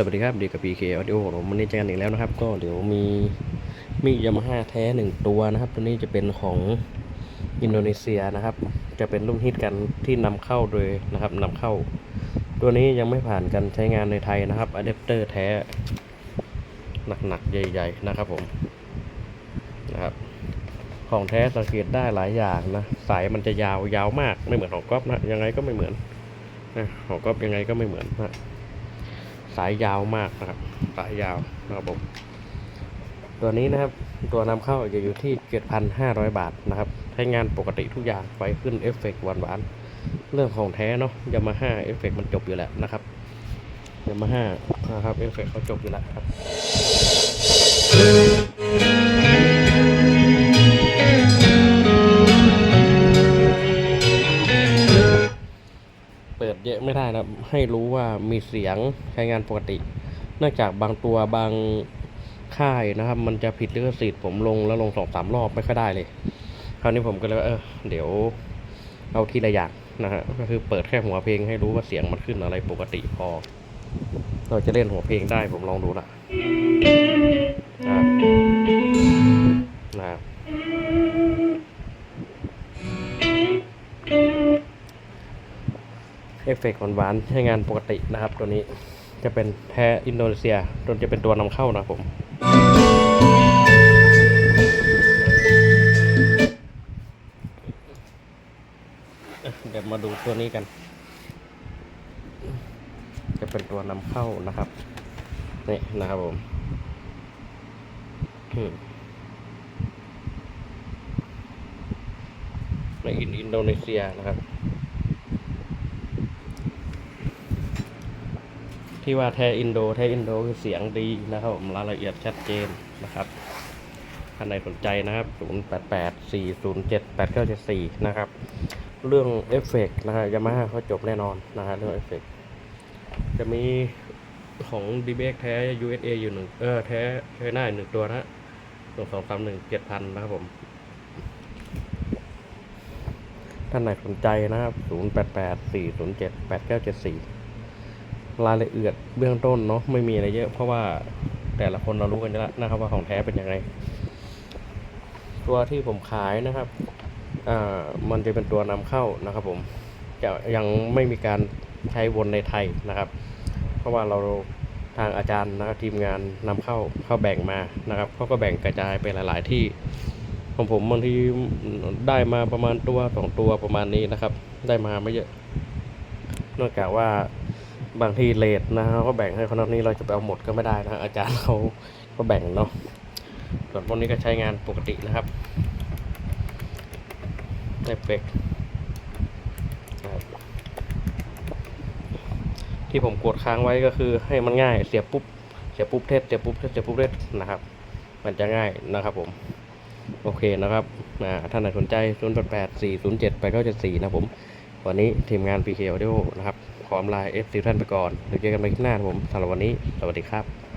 สวัสดีครับดีกับ PK Audio ผมวันนี้เจอกันอีกแล้วนะครับ ก็เดี๋ยวมีมียามาฮ่าแท้หนึ่งตัวนะครับ ตัวนี้จะเป็นของอินโดนีเซียนะครับ จะเป็นรุ่นฮิตกันที่นำเข้าโดยนะครับนำเข้า ตัวนี้ยังไม่ผ่านการใช้งานในไทยนะครับอะแดปเตอร์แท้หนักๆ ใหญ่ ๆ นะครับผมนะครับของแท้สังเกตได้หลายอย่างนะสายมันจะยาวยาวมากไม่เหมือนของก๊อฟนะยังไงก็ไม่เหมือนนะของก๊อฟยังไงก็ไม่เหมือนนะ สายยาวมากนะครับ สายยาวนะครับผมตัวนี้นะครับตัวนำเข้าจะอยู่ที่ 7,500 บาทนะครับใช้งานปกติทุกอย่างไฟขึ้นเอฟเฟกต์หวานๆเรื่องของแท้เนาะยามาฮ่าเอฟเฟกต์มันจบอยู่แล้วนะครับยามาฮ่านะครับเอฟเฟกต์เขาจบอยู่แล้วครับ ไม่ได้นะให้รู้ว่ามีเสียงใช้งานปกติ เนื่องจากบางตัวบางค่ายนะครับ มันจะผิดลิขสิทธิ์ผมลงแล้วลงสองสามรอบไม่ค่อยได้เลย คราวนี้ผมก็เลยว่าเออเดี๋ยวเอาทีละอย่างนะฮะก็คือเปิดแค่หัวเพลงให้รู้ว่าเสียงมันขึ้นอะไรปกติพอ เราจะเล่นหัวเพลงได้ผมลองดูนะ เอฟเฟกต์หวานๆใช้งานปกตินะครับ ตัวนี้จะเป็นแท้อินโดนีเซียตัวจะเป็นตัวนำเข้านะผมเดี๋ยวมาดูตัวนี้กัน จะเป็นตัวนำเข้านะครับนี่นะครับผมอืมในอินโดนีเซียนะครับ ที่ว่าแท้อินโดแท้อินโดคือเสียงดีนะครับผมรายละเอียดชัดเจนนะครับท่านใดสนใจนะครับ 0884078974 นะครับ เรื่องเอฟเฟกต์นะฮะยามาฮ่าเขาจบแน่นอนนะฮะเรื่องเอฟเฟกต์จะมีของ d b x แท้ USA อยู่หนึ่งเออแท้ใช้หน้าหนึ่งตัวนะฮะส่งสองสามหนึ่งเจ็ดพันนะครับผมท่านไหนสนใจนะครับ 0884078974 รายละเอียดเบื้องต้นเนาะไม่มีอะไรเยอะเพราะว่าแต่ละคนเรารู้กันแล้วนะครับว่าของแท้เป็นยังไง ตัวที่ผมขายนะครับอ่ามันจะเป็นตัวนำเข้านะครับ ผมจะยังไม่มีการใช้วนในไทยนะครับ เพราะว่าเราทางอาจารย์นะครับทีมงานนำเข้าเข้าแบ่งมานะครับเขาก็แบ่งกระจายไปหลาย ๆ ที่ของผมบางทีได้มาประมาณตัวสองตัวประมาณนี้นะครับ ได้มาไม่เยอะนอกจากว่า บางทีเลทนะเขาก็แบ่งให้คนนับนี้เราจะไปเอาหมดก็ไม่ได้นะอาจารย์เขาก็แบ่งเนาะส่วนพวกนี้ก็ใช้งานปกตินะครับเอฟเฟกนะครับที่ผมกดค้างไว้ก็คือให้มันง่ายเสียบปุ๊บเสียบปุ๊บเทสเสียบปุ๊บเทสเสียบปุ๊บเทสนะครับ มันจะง่ายนะครับผม โอเคนะครับอ่าท่านไหนสนใจ 0 8 8 4 0 7 8 9 7 4 นะผม วันนี้ทีมงาน PK Audio นะครับ ขออำลา F ซีท่านไปก่อนเดี๋ยวเจอกันใหม่คลิปหน้าครับผมสำหรับวันนี้ สวัสดีครับ